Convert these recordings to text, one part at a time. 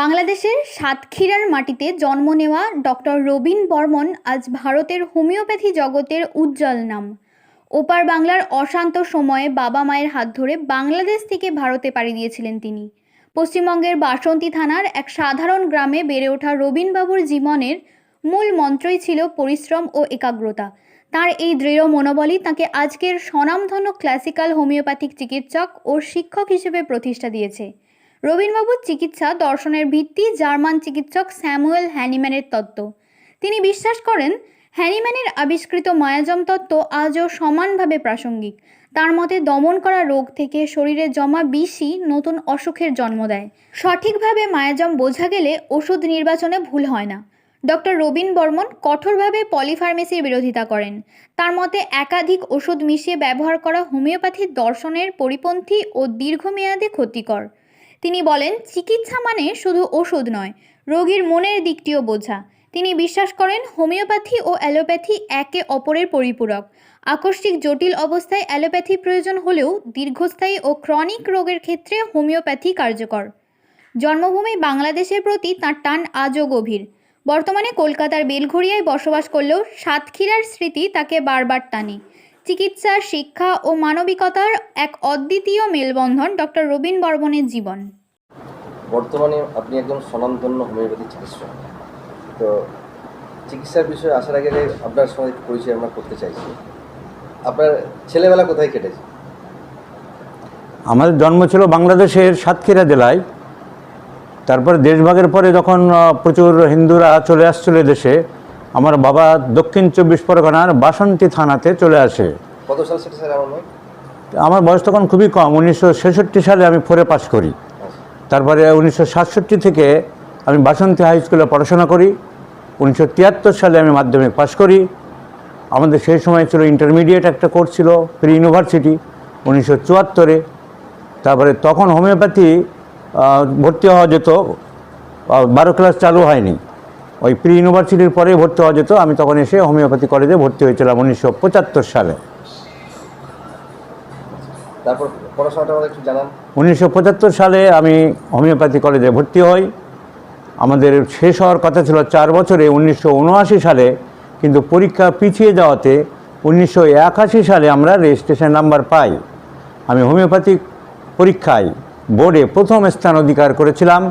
বাংলাদেশের সাতক্ষীরার মাটিতে জন্ম নেওয়া ডক্টর রবিন বর্মন আজ ভারতের হোমিওপ্যাথি জগতের উজ্জ্বল নাম। ওপার বাংলার অশান্ত সময়ে বাবা মায়ের হাত ধরে বাংলাদেশ থেকে ভারতে পাড়ি দিয়েছিলেন তিনি। পশ্চিমবঙ্গের বাসন্তী থানার এক সাধারণ গ্রামে বেড়ে ওঠা রবিনবাবুর জীবনের মূল মন্ত্রই ছিল পরিশ্রম ও একাগ্রতা। তার এই দৃঢ় মনোবলই তাকে আজকের স্বনামধন্য ক্লাসিক্যাল হোমিওপ্যাথিক চিকিৎসক ও শিক্ষক হিসেবে প্রতিষ্ঠা দিয়েছে। রবীন্দ্রবাবুর চিকিৎসা দর্শনের ভিত্তি জার্মান চিকিৎসক স্যামুয়েল হ্যানিম্যানের তত্ত্ব। তিনি বিশ্বাস করেন, হ্যানিম্যানের আবিষ্কৃত মায়াজম তত্ত্ব আজও সমানভাবে প্রাসঙ্গিক। তার মতে দমন করা রোগ থেকে শরীরে জমা বিষই নতুন অসুখের জন্ম দেয়। সঠিকভাবে মায়াজম বোঝা গেলে ওষুধ নির্বাচনে ভুল হয় না। ডক্টর রবিন বর্মন কঠোরভাবে পলিফার্মেসির বিরোধিতা করেন। তার মতে একাধিক ওষুধ মিশিয়ে ব্যবহার করা হোমিওপ্যাথির দর্শনের পরিপন্থী ও দীর্ঘমেয়াদে ক্ষতিকর। তিনি বলেন, চিকিৎসা মানে শুধু ওষুধ নয়, রোগীর মনের দিকটিও বোঝা। তিনি বিশ্বাস করেন, হোমিওপ্যাথি ও অ্যালোপ্যাথি একে অপরের পরিপূরক। আকস্মিক জটিল অবস্থায় অ্যালোপ্যাথি প্রয়োজন হলেও দীর্ঘস্থায়ী ও ক্রনিক রোগের ক্ষেত্রে হোমিওপ্যাথি কার্যকর। জন্মভূমি বাংলাদেশের প্রতি তাঁর টান আজও গভীর। বর্তমানে কলকাতার বেলঘরিয়ায় বসবাস করলেও সাতক্ষীরার স্মৃতি তাকে বারবার টানে। চিকিৎসা শিক্ষা ও মানবিকতার এক অদ্বিতীয় মেলবন্ধন ডক্টর রবীন বর্মনের জীবন। বর্তমানে আপনি একজন স্বনামধন্য হোমিওপ্যাথি চিকিৎসক। তো চিকিৎসার বিষয়ে আসার আগে আপনার সঙ্গে পরিচয় আমরা করতে চাইছি। আপনার ছেলেবেলা কোথায় কেটেছে? আমাদের জন্ম ছিল বাংলাদেশের সাতক্ষীরা জেলায়। তারপরে দেশভাগের পরে যখন প্রচুর হিন্দুরা চলে আসছিল দেশে আমার বাবা দক্ষিণ চব্বিশ পরগনার বাসন্তী থানাতে চলে আসে। কত সাল সেটা স্যার আমার আমার বয়স তখন খুবই কম উনিশশো ছেষট্টি সালে আমি ফোরে পাশ করি। তারপরে উনিশশো সাতষট্টি থেকে আমি বাসন্তী হাই স্কুলে পড়াশোনা করি। উনিশশো তিয়াত্তর সালে আমি মাধ্যমিক পাশ করি। আমাদের সেই সময় ছিল ইন্টারমিডিয়েট একটা কোর্স ছিল প্রি ইউনিভার্সিটি উনিশশো চুয়াত্তরে তারপরে তখন হোমিওপ্যাথি ভর্তি হওয়া যেত বারো ক্লাস চালু হয়নি। ওই প্রি ইউনিভার্সিটির পরে ভর্তি হওয়া যেত। আমি তখন এসে হোমিওপ্যাথি কলেজে ভর্তি হয়েছিলাম উনিশশো পঁচাত্তর সালে। তারপর পড়াশোনাটা একটু জানান। উনিশশো পঁচাত্তর সালে আমি হোমিওপ্যাথি কলেজে ভর্তি হই। আমাদের শেষ হওয়ার কথা ছিল চার বছরে উনিশশো উনআশি সালে কিন্তু পরীক্ষা পিছিয়ে যাওয়াতে উনিশশো একাশি সালে আমরা রেজিস্ট্রেশন নাম্বার পাই। আমি হোমিওপ্যাথিক পরীক্ষায় বোর্ডে প্রথম স্থান অধিকার করেছিলাম।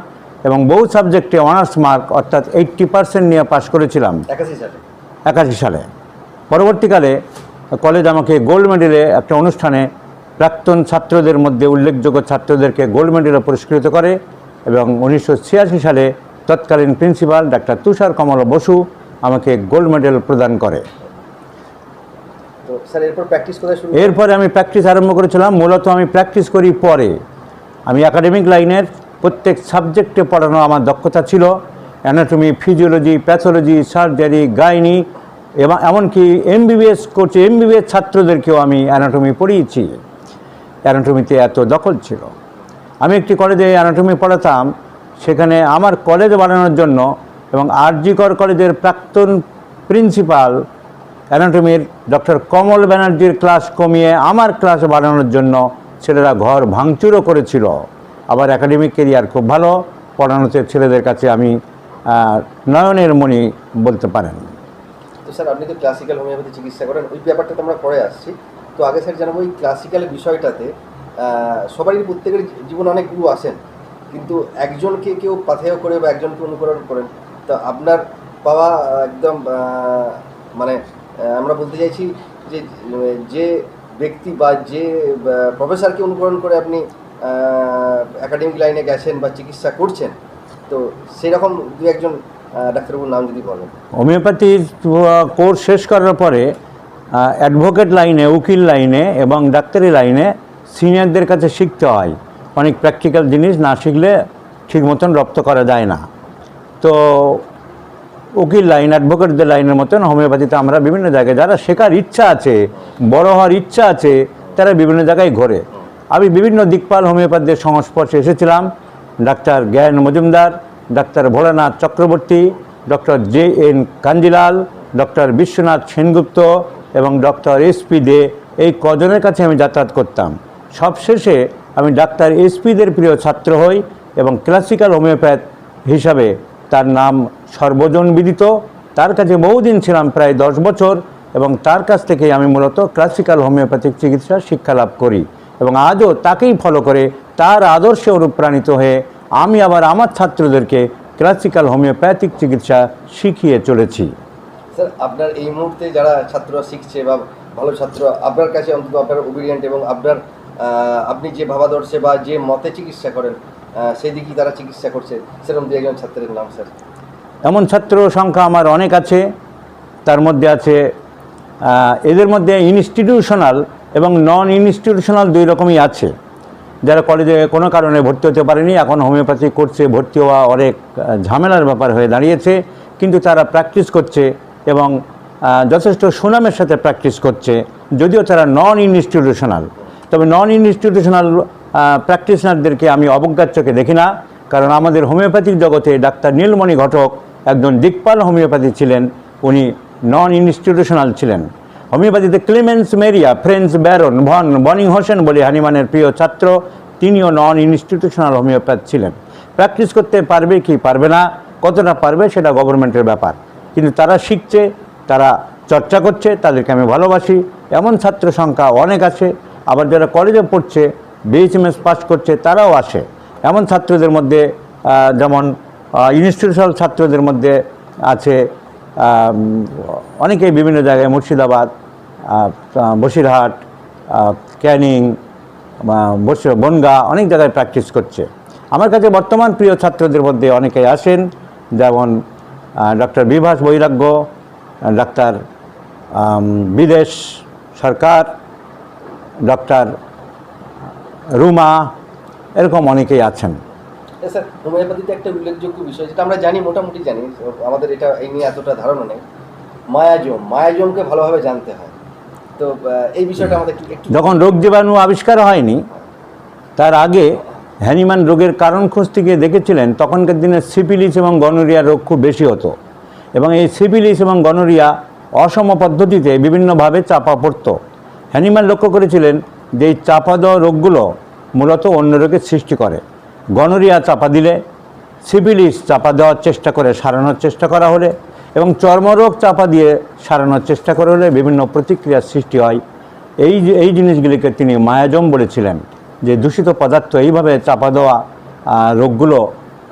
এবং বহু সাবজেক্টে অনার্স মার্ক অর্থাৎ এইট্টি পার্সেন্ট নিয়ে পাশ করেছিলাম। একাশি সালে। পরবর্তীকালে কলেজ আমাকে গোল্ড মেডেলে একটা অনুষ্ঠানে প্রাক্তন ছাত্রদের মধ্যে উল্লেখযোগ্য ছাত্রদেরকে গোল্ড মেডেলে পুরস্কৃত করে এবং উনিশশো ছিয়াশি সালে তৎকালীন প্রিন্সিপাল ডাক্তার তুষার কমল বসু আমাকে গোল্ড মেডেল প্রদান করে। এরপরে আমি প্র্যাকটিস আরম্ভ করেছিলাম। মূলত আমি প্র্যাকটিস করি পরে। আমি একাডেমিক লাইনের প্রত্যেক সাবজেক্টে পড়ানো আমার দক্ষতা ছিল। Anatomy physiology pathology surgery gynae এবং এমনকি এমবিবিএস করছে এমবিবিএস ছাত্রদেরকেও আমি অ্যানাটমি পড়িয়েছি। অ্যানাটমিতে এত দখল ছিল। আমি একটি কলেজে অ্যানাটমি পড়াতাম। সেখানে আমার কলেজ বানানোর জন্য এবং আরজিকর কলেজের প্রাক্তন প্রিন্সিপাল অ্যানাটমির ডক্টর কমল ব্যানার্জির ক্লাস কমিয়ে আমার ক্লাস বাড়ানোর জন্য ছেলেরা ঘর ভাঙচুরও করেছিল। আবার একাডেমিক কেরিয়ার খুব ভালো পড়ানোতে ছেলেদের কাছে আমি নয়নের মণি বলতে পারেন। তো স্যার, আপনি তো ক্লাসিক্যাল হোমিওপ্যাথি চিকিৎসা করেন, ওই ব্যাপারটা তো আমরা পরে আসছি। তো আগে স্যার জানাব ওই ক্লাসিক্যাল বিষয়টাতে সবারই প্রত্যেকের জীবনে অনেক গুরু আসেন কিন্তু একজনকে কেউ পাথেয় করে বা একজনকে অনুকরণ করেন, তো আপনার পাওয়া একদম মানে আমরা বলতে চাইছি যে যে ব্যক্তি বা যে প্রফেসরকে অনুকরণ করে আপনি একাডেমিক লাইনে গেছেন বা চিকিৎসা করছেন, তো সেরকম দু একজন ডাক্তারবাবুর নাম যদি বলেন। হোমিওপ্যাথির কোর্স শেষ করার পরে অ্যাডভোকেট লাইনে উকিল লাইনে এবং ডাক্তারি লাইনে সিনিয়রদের কাছে শিখতে হয়। অনেক প্র্যাকটিক্যাল জিনিস না শিখলে ঠিক মতন রপ্ত করা যায় না। তো উকিল লাইন অ্যাডভোকেটদের লাইনের মতন হোমিওপ্যাথিতে আমরা বিভিন্ন জায়গায়, যারা শেখার ইচ্ছা আছে, বড় হওয়ার ইচ্ছা আছে, তারা বিভিন্ন জায়গায় ঘোরে। আমি বিভিন্ন দিকপাল হোমিওপ্যাথদের সংস্পর্শে এসেছিলাম। Doctor Gyan Majumdar, doctor Bholanath Chakraborty, doctor J N Kanjilal, doctor Biswanath Sengupta এবং ডক্টর এস পি দে, এই কজনের কাছে আমি যাতায়াত করতাম। সবশেষে আমি ডাক্তার এসপিদের প্রিয় ছাত্র হই এবং ক্লাসিক্যাল হোমিওপ্যাথ হিসাবে তার নাম সর্বজন বিদিত। তার কাছে বহুদিন ছিলাম প্রায় দশ বছর এবং তার কাছ থেকে আমি মূলত ক্লাসিক্যাল হোমিওপ্যাথিক চিকিৎসা শিক্ষা লাভ করি। এবং আজও তাকেই ফলো করে তার আদর্শে অনুপ্রাণিত হয়ে আমি আবার আমার ছাত্রদেরকে ক্লাসিক্যাল হোমিওপ্যাথিক চিকিৎসা শিখিয়ে চলেছি। স্যার আপনার এই মুহূর্তে যারা ছাত্র শিখছে বা ভালো ছাত্র আপনার কাছে অন্তত আপনার ওবিডিয়েন্ট এবং আপনার আপনি যে ভাবাদর্শে বা যে মতে চিকিৎসা করেন আহ, সেই দিকেই তারা চিকিৎসা করছে। সেরকম দু একজন ছাত্রের নাম স্যার এমন ছাত্র সংখ্যা আমার অনেক আছে। তার মধ্যে আছে এদের মধ্যে ইনস্টিটিউশনাল এবং নন ইনস্টিটিউশনাল দুই রকমই আছে। যারা কলেজে কোনো কারণে ভর্তি হতে পারেনি, এখন হোমিওপ্যাথি কোর্সে ভর্তি হওয়া অনেক ঝামেলার ব্যাপার হয়ে দাঁড়িয়েছে, কিন্তু তারা প্র্যাকটিস করছে এবং যথেষ্ট সুনামের সাথে প্র্যাকটিস করছে, যদিও তারা নন ইনস্টিটিউশনাল তবে নন ইনস্টিটিউশনাল প্র্যাকটিশনারদেরকে আমি অবজ্ঞার চোখে দেখি না, কারণ আমাদের হোমিওপ্যাথিক জগতে ডাক্তার নীলমণি ঘটক একজন দিকপাল হোমিওপ্যাথি ছিলেন, উনি নন ইনস্টিটিউশনাল ছিলেন। হোমিওপ্যাথিতে Clemens Maria Franz baron, von, Boenninghausen বলে হানিমানের প্রিয় ছাত্র, তিনিও নন ইনস্টিটিউশনাল হোমিওপ্যাথ ছিলেন। প্র্যাকটিস করতে পারবে কি পারবে না, কতটা পারবে সেটা গভর্নমেন্টের ব্যাপার। কিন্তু তারা শিখছে, তারা চর্চা করছে, তাদেরকে আমি ভালোবাসি। এমন ছাত্র সংখ্যা অনেক আছে, আবার যারা কলেজে পড়ছে বিএইচএমএস পাস করছে, তারাও আসে। এমন ছাত্রদের মধ্যে যেমন ইনস্টিটিউশনাল ছাত্রদের মধ্যে আছে অনেকেই বিভিন্ন জায়গায় মুর্শিদাবাদ বসিরহাট ক্যানিং বা বস- বনগা অনেক জায়গায় প্র্যাকটিস করছে। আমার কাছে বর্তমান প্রিয় ছাত্রদের মধ্যে অনেকেই আসেন যেমন ডক্টর বিভাস বৈরাগ্য ডাক্তার বিদেশ সরকার ডক্টর রুমা, এরকম অনেকেই আছেন। এ স্যার হোমিওপ্যাথিতে একটা উল্লেখযোগ্য বিষয়, যেটা আমরা জানি, মোটামুটি জানি, আমাদের এটা এই নিয়ে এতটা ধারণা নেই। মায়াজম, মায়াজমকে ভালোভাবে জানতে হয়। তো এই বিষয়টা আমাদের যখন রোগ জীবাণু আবিষ্কার হয়নি, তার আগে হ্যানিমান রোগের কারণ খুঁজতে গিয়ে দেখেছিলেন, তখনকার দিনে সিপিলিস এবং গনোরিয়া রোগ খুব বেশি হতো। এবং এই সিপিলিস এবং গনোরিয়া অসম পদ্ধতিতে বিভিন্নভাবে চাপা পড়তো। হ্যানিমান লক্ষ্য করেছিলেন যে এই চাপা দেওয়া রোগগুলো মূলত অন্য রোগের সৃষ্টি করে। গনোরিয়া চাপা দিলে সিপিলিস চাপা দেওয়ার চেষ্টা করে, সারানোর চেষ্টা করা হলে এবং চর্মরোগ চাপা দিয়ে সারানোর চেষ্টা করা হলে বিভিন্ন প্রতিক্রিয়ার সৃষ্টি হয়। এই যে এই জিনিসগুলিকে তিনি মায়াজম বলেছিলেন যে দূষিত পদার্থ এইভাবে চাপা দেওয়া রোগগুলো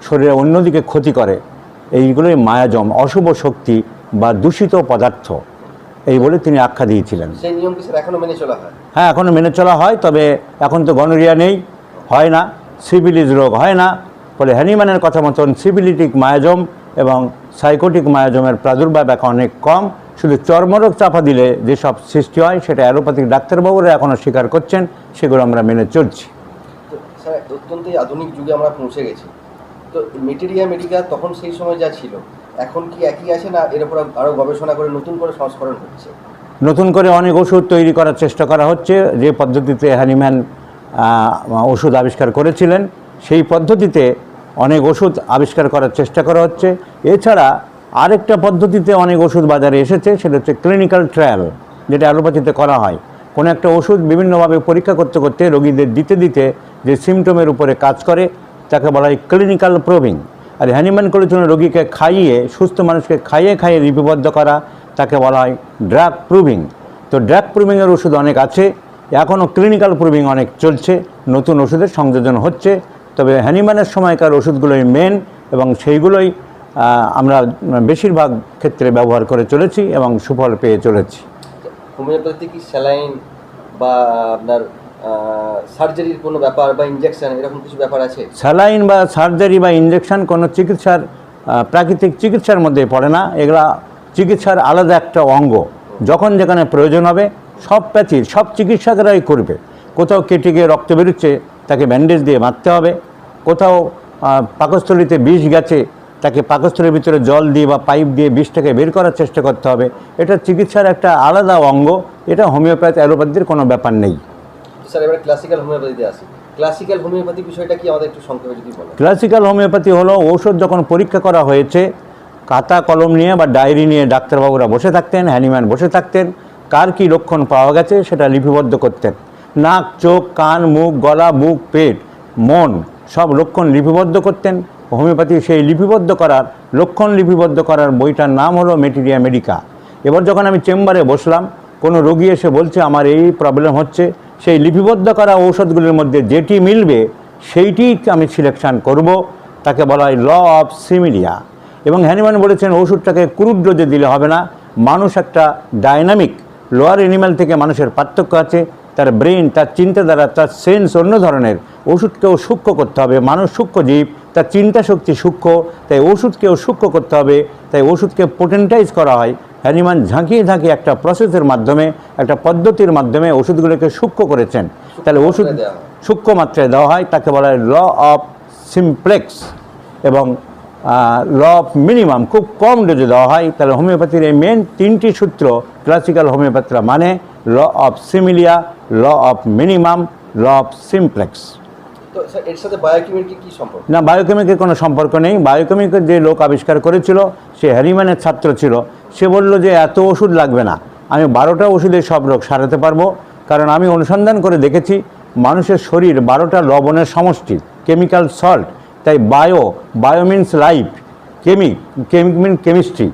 শরীরে অন্যদিকে ক্ষতি করে। এইগুলোই মায়াজম অশুভ শক্তি বা দূষিত পদার্থ। এই বলে তিনি আখ্যা দিয়েছিলেন। হ্যাঁ? এখনও মেনে চলা হয় তবে এখন তো গনোরিয়া নেই হয় না। সিভিলিজ রোগ হয় না ফলে হ্যানিম্যানের কথা মতন সিভিলিটিক মায়াজম এবং সাইকোটিক মায়াজমের প্রাদুর্ভাব এখন অনেক কম। শুধু চর্মরোগ চাপা দিলে যেসব সৃষ্টি হয় সেটা অ্যালোপ্যাথিক ডাক্তারবাবুরা এখনও স্বীকার করছেন সেগুলো আমরা মেনে চলছি। স্যার অত্যন্তই আধুনিক যুগে আমরা পৌঁছে গেছি। তো মেটেরিয়া মেডিকা তখন সেই সময় যা ছিল এখন কি একই আছে না এর উপর আরও গবেষণা করে নতুন করে সংস্করণ হচ্ছে? নতুন করে অনেক ওষুধ তৈরি করার চেষ্টা করা হচ্ছে যে পদ্ধতিতে হ্যানিম্যান ওষুধ আবিষ্কার করেছিলেন সেই পদ্ধতিতে অনেক ওষুধ আবিষ্কার করার চেষ্টা করা হচ্ছে। এছাড়া আরেকটা পদ্ধতিতে অনেক ওষুধ বাজারে এসেছে, সেটা হচ্ছে ক্লিনিক্যাল ট্রায়াল যেটা অ্যালোপ্যাথিতে করা হয়। কোনো একটা ওষুধ বিভিন্নভাবে পরীক্ষা করতে করতে রোগীদের দিতে দিতে যে সিমটমের উপরে কাজ করে, তাকে বলা হয় ক্লিনিক্যাল প্রোভিং আর হ্যানিম্যান করেছিল রোগীকে খাইয়ে, সুস্থ মানুষকে খাইয়ে খাইয়ে লিপিবদ্ধ করা, তাকে বলা হয় ড্রাগ প্রুভিং তো ড্রাগ প্রুভিংয়ের ওষুধ অনেক আছে, এখনও ক্লিনিক্যাল প্রুভিং অনেক চলছে, নতুন ওষুধের সংযোজন হচ্ছে, তবে হ্যানিম্যানের সময়কার ওষুধগুলোই মেন এবং সেইগুলোই আমরা বেশিরভাগ ক্ষেত্রে ব্যবহার করে চলেছি এবং সুফল পেয়ে চলেছি। হোমিওপ্যাথি কি স্যালাইন বা আপনার সার্জারির কোনো ব্যাপার বা ইনজেকশন এরকম কিছু ব্যাপার আছে? স্যালাইন বা সার্জারি বা ইঞ্জেকশন কোনো চিকিৎসার প্রাকৃতিক চিকিৎসার মধ্যে পড়ে না। এগুলা চিকিৎসার আলাদা একটা অঙ্গ। যখন যেখানে প্রয়োজন হবে সব প্যাথির সব চিকিৎসকেরাই করবে। কোথাও কেটে গিয়ে রক্ত বেরোচ্ছে তাকে ব্যান্ডেজ দিয়ে মারতে হবে। কোথাও পাকস্থলিতে বিষ গেছে তাকে পাকস্থলীর ভিতরে জল দিয়ে বা পাইপ দিয়ে বিষটাকে বের করার চেষ্টা করতে হবে। এটা চিকিৎসার একটা আলাদা অঙ্গ। এটা হোমিওপ্যাথি অ্যালোপ্যাথির কোনো ব্যাপার নেই। স্যার এবার ক্লাসিক্যাল হোমিওপ্যাথিতে আসি। ক্লাসিক্যাল হোমিওপ্যাথি বিষয়টা কি আমাদের একটু সংক্ষেপে যদি বলেন? ক্লাসিক্যাল হোমিওপ্যাথি হলো ঔষধ যখন পরীক্ষা করা হয়েছে খাতা কলম নিয়ে বা ডায়েরি নিয়ে ডাক্তারবাবুরা বসে থাকতেন হ্যানিম্যান বসে থাকতেন কার কী লক্ষণ পাওয়া গেছে সেটা লিপিবদ্ধ করতেন। নাক চোখ কান মুখ গলা বুক পেট মন সব লক্ষণ লিপিবদ্ধ করতেন। হোমিওপ্যাথি সেই লিপিবদ্ধ করার, লক্ষণ লিপিবদ্ধ করার বইটার নাম হলো মেটেরিয়া মেডিকা এবার যখন আমি চেম্বারে বসলাম, কোনো রোগী এসে বলছে, আমার এই প্রবলেম হচ্ছে। সেই লিপিবদ্ধ করা ঔষধগুলির মধ্যে যেটি মিলবে, সেইটি আমি সিলেকশন করব। তাকে বলা হয় ল অফ সিমিলিয়া এবং হ্যানিম্যান বলেছেন ওষুধটাকে ক্রুড ডোজে দিলে হবে না। মানুষ একটা ডাইনামিক লোয়ার এনিম্যাল থেকে মানুষের পার্থক্য আছে। তার ব্রেন তার চিন্তাধারা, তার সেন্স অন্য ধরনের। ওষুধকেও সূক্ষ্ম করতে হবে। মানুষ সূক্ষ্ম জীব তার চিন্তা শক্তি সূক্ষ্ম তাই ওষুধকেও সূক্ষ্ম করতে হবে তাই ওষুধকে পোটেন্টাইজ করা হয়। হ্যানিমান ঝাঁকিয়ে ঝাঁকিয়ে একটা প্রসেসের মাধ্যমে একটা পদ্ধতির মাধ্যমে ওষুধগুলোকে সূক্ষ্ম করেছেন। তাহলে ওষুধ সূক্ষ্ম মাত্রায় দেওয়া হয় তাকে বলা হয় ল অফ সিমপ্লেক্স এবং ল অফ মিনিমাম খুব কম ডোজে দেওয়া হয়। তাহলে হোমিওপ্যাথির এই মেন তিনটি সূত্র ক্লাসিক্যাল হোমিওপ্যাথিরা মানে law of similia law of minimum law of simplex না বায়োকেমিকের কোনো সম্পর্ক নেই। বায়োকেমিকের যে লোক আবিষ্কার করেছিল, সে হ্যারিম্যানের ছাত্র ছিল। সে বলল যে, এত ওষুধ লাগবে না। আমি বারোটা ওষুধে সব রোগ সারাতে পারব। কারণ আমি অনুসন্ধান করে দেখেছি, মানুষের শরীর বারোটা লবণের সমষ্টি কেমিক্যাল সল্ট তাই bio bio means life chemi chemic mean chemistry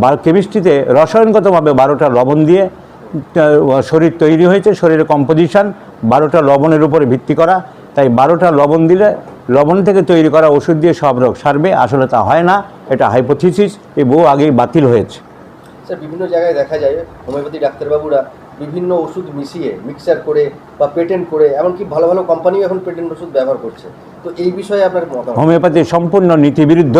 বা কেমিস্ট্রিতে রসায়নগতভাবে বারোটা লবণ দিয়ে শরীর তৈরি হয়েছে, শরীরের কম্পোজিশন বারোটা লবণের উপরে ভিত্তি করা। তাই বারোটা লবণ দিলে লবণ থেকে তৈরি করা ওষুধ দিয়ে সব রোগ সারবে আসলে তা হয় না এটা হাইপোথিসিস এই বউ আগেই বাতিল হয়েছে। স্যার বিভিন্ন জায়গায় দেখা যায় হোমিওপ্যাথি ডাক্তারবাবুরা বিভিন্ন ওষুধ মিশিয়ে মিক্সার করে বা পেটেন্ট করে এমনকি ভালো ভালো কোম্পানিও এখন পেটেন্ট ওষুধ ব্যবহার করছে। তো এই বিষয়ে আপনার মতামত? হোমিওপ্যাথি সম্পূর্ণ নীতিবিরুদ্ধ।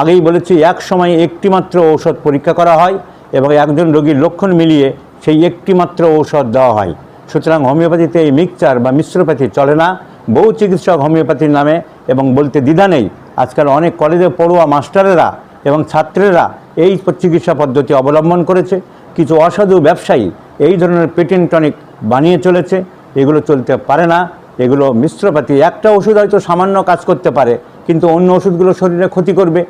আগেই বলেছি এক সময় একটিমাত্র ঔষধ পরীক্ষা করা হয় এবং একজন রোগীর লক্ষণ মিলিয়ে সেই একটিমাত্র ঔষধ দেওয়া হয়। সুতরাং হোমিওপ্যাথিতে এই মিক্সচার বা মিশ্রপ্যাথি চলে না। বহু চিকিৎসক হোমিওপ্যাথির নামে এবং বলতে দ্বিধা নেই। আজকাল অনেক কলেজে পড়ুয়া মাস্টারেরা এবং ছাত্রেরা এই চিকিৎসা পদ্ধতি অবলম্বন করেছে। কিছু অসাধু ব্যবসায়ী এই ধরনের পেটেন্ট টনিক বানিয়ে চলেছে। এগুলো চলতে পারে না। এগুলো মিশ্রপাতি, একটা ওষুধ হয়তো সামান্য কাজ করতে পারে, কিন্তু অন্য ওষুধগুলো শরীরে ক্ষতি করবে।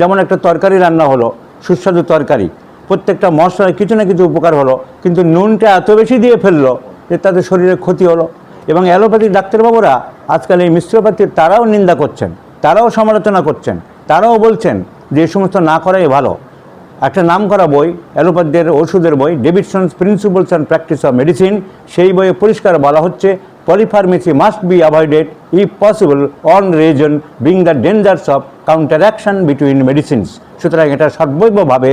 যেমন একটা তরকারি রান্না হলো, সুস্বাদু তরকারি। প্রত্যেকটা মশলায় কিছু না কিছু উপকার হলো, কিন্তু নুনটা এত বেশি দিয়ে ফেলল যে তাদের শরীরে ক্ষতি হলো। এবং অ্যালোপ্যাথিক ডাক্তারবাবুরা আজকাল এই মিশ্রপ্যাথির তারাও নিন্দা করছেন, তারাও সমালোচনা করছেন, তারাও বলছেন যে এই সমস্ত না করাই ভালো। একটা নাম করা বই, অ্যালোপ্যাথদের ওষুধের বই, Davidson's principles and practice of medicine, সেই বইয়ে পরিষ্কার বলা হচ্ছে, polypharmacy must be avoided if possible on reason, being the dangers of counteraction between medicines. সুতরাং এটা সর্বৈবভাবে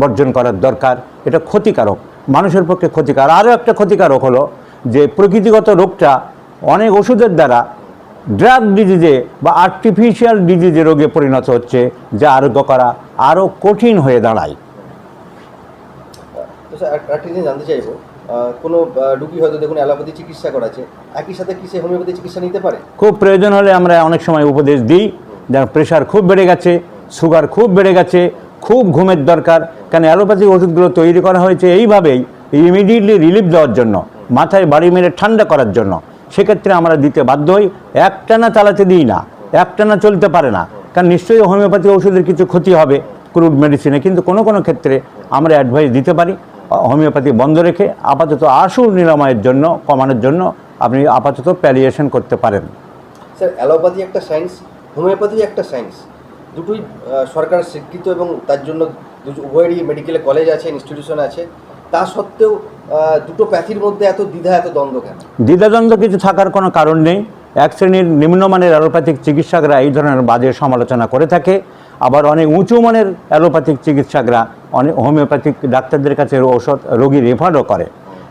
বর্জন করার দরকার, এটা ক্ষতিকারক, মানুষের পক্ষে ক্ষতিকার আরও একটা ক্ষতিকারক হলো যে প্রকৃতিগত রোগটা অনেক ওষুধের দ্বারা ড্রাগ ডিজিজে বা আর্টিফিশিয়াল ডিজিজে রোগে পরিণত হচ্ছে যা আরোগ্য করা আরও কঠিন হয়ে দাঁড়ায়। জিনিস জানতে চাইব। কোনো রুগী হয়তো দেখুন অ্যালোপ্যাথি চিকিৎসা করাচ্ছে একই সাথে কি সে হোমিওপ্যাথি চিকিৎসা নিতে পারে? খুব প্রয়োজন হলে আমরা অনেক সময় উপদেশ দিই যেন প্রেশার খুব বেড়ে গেছে সুগার খুব বেড়ে গেছে খুব ঘুমের দরকার কারণ অ্যালোপ্যাথিক ওষুধগুলো তৈরি করা হয়েছে এইভাবেই ইমিডিয়েটলি রিলিফ দেওয়ার জন্য। মাথায় বাড়ি মেরে ঠান্ডা করার জন্য। সেক্ষেত্রে আমরা দিতে বাধ্য হই, একটানা চালাতে দিই না, একটানা চলতে পারে না। কারণ নিশ্চয়ই হোমিওপ্যাথি ওষুধের কিছু ক্ষতি হবে ক্রুড মেডিসিনে কিন্তু কোনো কোনো ক্ষেত্রে আমরা অ্যাডভাইস দিতে পারি। হোমিওপ্যাথি বন্ধ রেখে আপাতত আসল নিরাময়ের জন্য, কমানোর জন্য আপনি আপাতত প্যালিয়েশন করতে পারেন। স্যার, অ্যালোপ্যাথি একটা সায়েন্স হোমিওপ্যাথি একটা সায়েন্স দুটোই সরকার স্বীকৃত এবং তার জন্য উভয়েরই মেডিকেল কলেজ আছে ইনস্টিটিউশন আছে। তা সত্ত্বেও দুটো প্যাথির মধ্যে এত দ্বিধা, এত দ্বন্দ্ব কেন? দ্বিধাদ্বন্দ্ব কিছু থাকার কোনো কারণ নেই। এক শ্রেণির নিম্নমানের অ্যালোপ্যাথিক চিকিৎসকরা এই ধরনের বাজে সমালোচনা করে থাকে। আবার অনেক উঁচু মানের অ্যালোপ্যাথিক চিকিৎসকরা অনেক হোমিওপ্যাথিক ডাক্তারদের কাছে ঔষধ, রোগী রেফারও করে।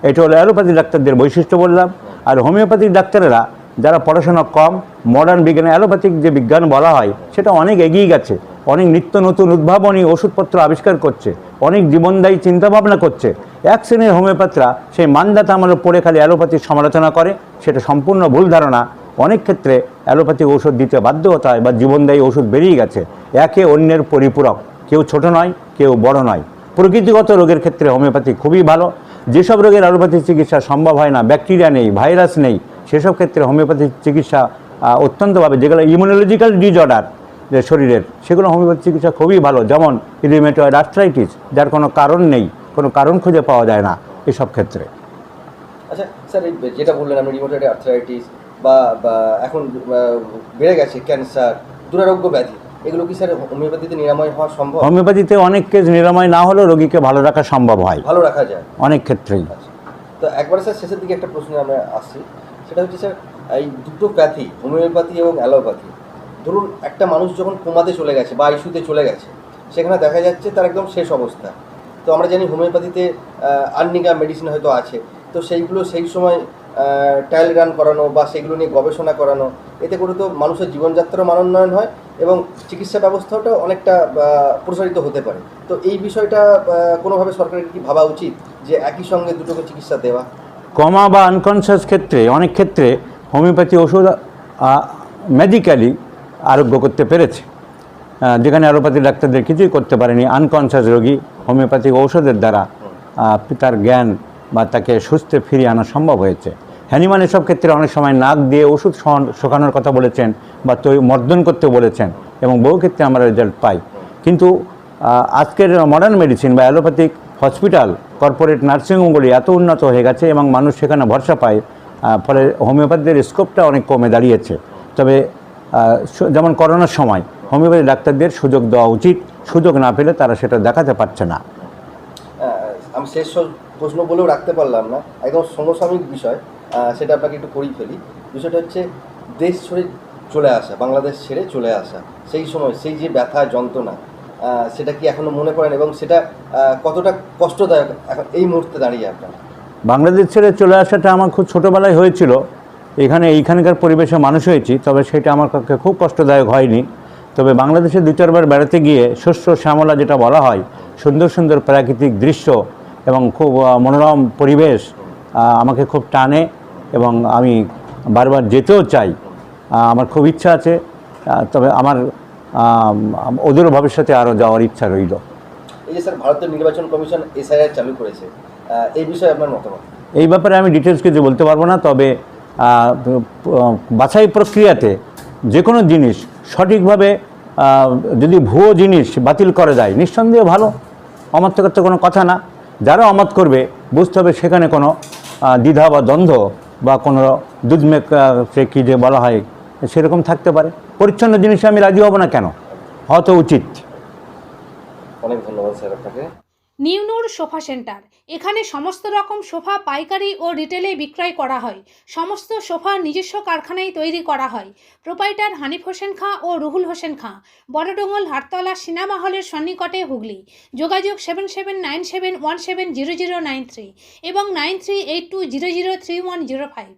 এটা হলো অ্যালোপ্যাথিক ডাক্তারদের বৈশিষ্ট্য বললাম। আর হোমিওপ্যাথিক ডাক্তারেরা যারা পড়াশোনা কম মডার্ন বিজ্ঞান অ্যালোপ্যাথিক যে বিজ্ঞান বলা হয়, সেটা অনেক এগিয়ে গেছে। অনেক নিত্য নতুন উদ্ভাবনী ওষুধপত্র আবিষ্কার করছে। অনেক জীবনদায়ী চিন্তাভাবনা করছে। এক শ্রেণির হোমিওপ্যাথরা সেই মানদাতা আমলে পড়ে খালি অ্যালোপ্যাথির সমালোচনা করে, সেটা সম্পূর্ণ ভুল ধারণা। অনেক ক্ষেত্রে অ্যালোপ্যাথিক ওষুধ দিতে বাধ্য হতে হয় বা জীবনদায়ী ওষুধ বেরিয়ে গেছে। একে অন্যের পরিপূরক। কেউ ছোট নয়, কেউ বড় নয়। প্রকৃতিগত রোগের ক্ষেত্রে হোমিওপ্যাথি খুবই ভালো। যেসব রোগের অ্যালোপ্যাথি চিকিৎসা সম্ভব হয় না, ব্যাকটেরিয়া নেই, ভাইরাস নেই সেসব ক্ষেত্রে হোমিওপ্যাথি চিকিৎসা অত্যন্তভাবে যেগুলো ইমিউনোলজিক্যাল ডিজঅর্ডার যে শরীরের সেগুলো হোমিওপ্যাথি চিকিৎসা খুবই ভালো। যেমন রিমেটয়েড আর্থ্রাইটিস যার কোনো কারণ নেই কোনো কারণ খুঁজে পাওয়া যায় না এসব ক্ষেত্রে। আচ্ছা স্যার যেটা বললেন আপনি রিমোটেড আর্থ্রাইটিস বা বা এখন বেড়ে গেছে ক্যান্সার দুরারোগ্য ব্যাধি এগুলো কি স্যার হোমিওপ্যাথিতে নিরাময় হওয়া সম্ভব? হোমিওপ্যাথিতে অনেক কেস নিরাময় না হলেও রোগীকে ভালো রাখা সম্ভব হয়। ভালো রাখা যায়। অনেক ক্ষেত্রেই। আচ্ছা। তো একবারে স্যার শেষের দিকে একটা প্রশ্নে আমরা আসছি। সেটা হচ্ছে স্যার, এই দুটো প্যাথি হোমিওপ্যাথি এবং অ্যালোপ্যাথি। ধরুন, একটা মানুষ যখন কোমাতে চলে গেছে বা ইস্যুতে চলে গেছে, সেখানে দেখা যাচ্ছে তার একদম শেষ অবস্থা। তো আমরা জানি হোমিওপ্যাথিতে আর্নিকা মেডিসিন হয়তো আছে। তো সেইগুলো সেই সময় ট্রায়াল রান করানো বা সেগুলো নিয়ে গবেষণা করানো, এতে করে তো মানুষের জীবনযাত্রার মানোন্নয়ন হয় এবং চিকিৎসা ব্যবস্থাটাও অনেকটা প্রসারিত হতে পারে। তো এই বিষয়টা কোনোভাবে সরকারের কি ভাবা উচিত যে একই সঙ্গে দুটোকে চিকিৎসা দেওয়া? কমা বা আনকনসিয়াস ক্ষেত্রে, অনেক ক্ষেত্রে হোমিওপ্যাথি ওষুধ মেডিক্যালি আরোগ্য করতে পেরেছে। যেখানে অ্যালোপ্যাথি ডাক্তারদের কিছুই করতে পারেনি আনকনসিয়াস রোগী হোমিওপ্যাথিক ঔষধের দ্বারা তার জ্ঞান বা তাকে সুস্থে ফিরিয়ে আনা সম্ভব হয়েছে। হ্যানিমান এসব ক্ষেত্রে অনেক সময় নাক দিয়ে ওষুধ শোকানোর কথা বলেছেন বা তৈ, মর্দন করতে বলেছেন এবং বহু ক্ষেত্রে আমরা রেজাল্ট পাই। কিন্তু আজকের মডার্ন মেডিসিন বা অ্যালোপ্যাথিক হসপিটাল কর্পোরেট নার্সিংহোমগুলি এত উন্নত হয়ে গেছে এবং মানুষ সেখানে ভরসা পায় ফলে হোমিওপ্যাথিদের স্কোপটা অনেক কমে দাঁড়িয়েছে। তবে যেমন করোনার সময়, হোমিওপ্যাথি ডাক্তারদের সুযোগ দেওয়া উচিত, সুযোগ না পেলে তারা সেটা দেখাতে পারছে না। আমি শেষ প্রশ্ন বলেও রাখতে পারলাম না। একদম সমসাময়িক বিষয় সেটা আপনাকে একটু করেই ফেলি। বিষয়টা হচ্ছে, দেশ ছেড়ে চলে আসা, বাংলাদেশ ছেড়ে চলে আসা, সেই সময়, সেই যে ব্যথা, যন্ত্রণা সেটা কি এখনও মনে করেন এবং সেটা কতটা কষ্টদায়ক এখন এই মুহূর্তে দাঁড়িয়ে আপনার? বাংলাদেশ ছেড়ে চলে আসাটা আমার খুব ছোটোবেলায় হয়েছিল। এখানে, এইখানকার পরিবেশে মানুষ হয়েছি, তবে সেটা আমার পক্ষে খুব কষ্টদায়ক হয়নি। তবে বাংলাদেশে দু চারবার বেড়াতে গিয়ে শস্য শ্যামলা যেটা বলা হয়, সুন্দর সুন্দর প্রাকৃতিক দৃশ্য এবং খুব মনোরম পরিবেশ আমাকে খুব টানে এবং আমি বারবার যেতেও চাই। আমার খুব ইচ্ছা আছে তবে আমার অদূর ভবিষ্যতে আরও যাওয়ার ইচ্ছা রইল। এই যে স্যার ভারতের নির্বাচন কমিশন এসআইআর চালু করেছে এই বিষয়ে আপনার মতামত? এই ব্যাপারে আমি ডিটেলস কিছু বলতে পারব না তবে বাছাই প্রক্রিয়াতে যে কোনো জিনিস সঠিকভাবে যদি ভুয়ো জিনিস বাতিল করা যায় নিঃসন্দেহে ভালো। অমত থেকে তো কোনো কথা না। যারা অমত করবে বুঝতে হবে সেখানে কোনো দ্বিধা বা দ্বন্দ্ব বা কোনো দুধমেক সে কী যে বলা হয় সেরকম থাকতে পারে। পরিচ্ছন্ন জিনিসে আমি রাজি হব না কেন? হওয়া তো উচিত। অনেক ধন্যবাদ স্যার আপনাকে। নিউনুর সোফা সেন্টার। এখানে সমস্ত রকম সোফা পাইকারি ও রিটেলে বিক্রয় করা হয়। সমস্ত সোফা নিজস্ব কারখানায় তৈরি করা হয়। প্রোপাইটার হানিফ হোসেন খাঁ ও রুহুল হোসেন খাঁ। বড়ডোঙ্গল হাটতলা সিনেমা হলের সন্নিকটে হুগলি। যোগাযোগ seven seven nine seven one seven zero zero nine three এবং nine three eight two zero zero three one zero five.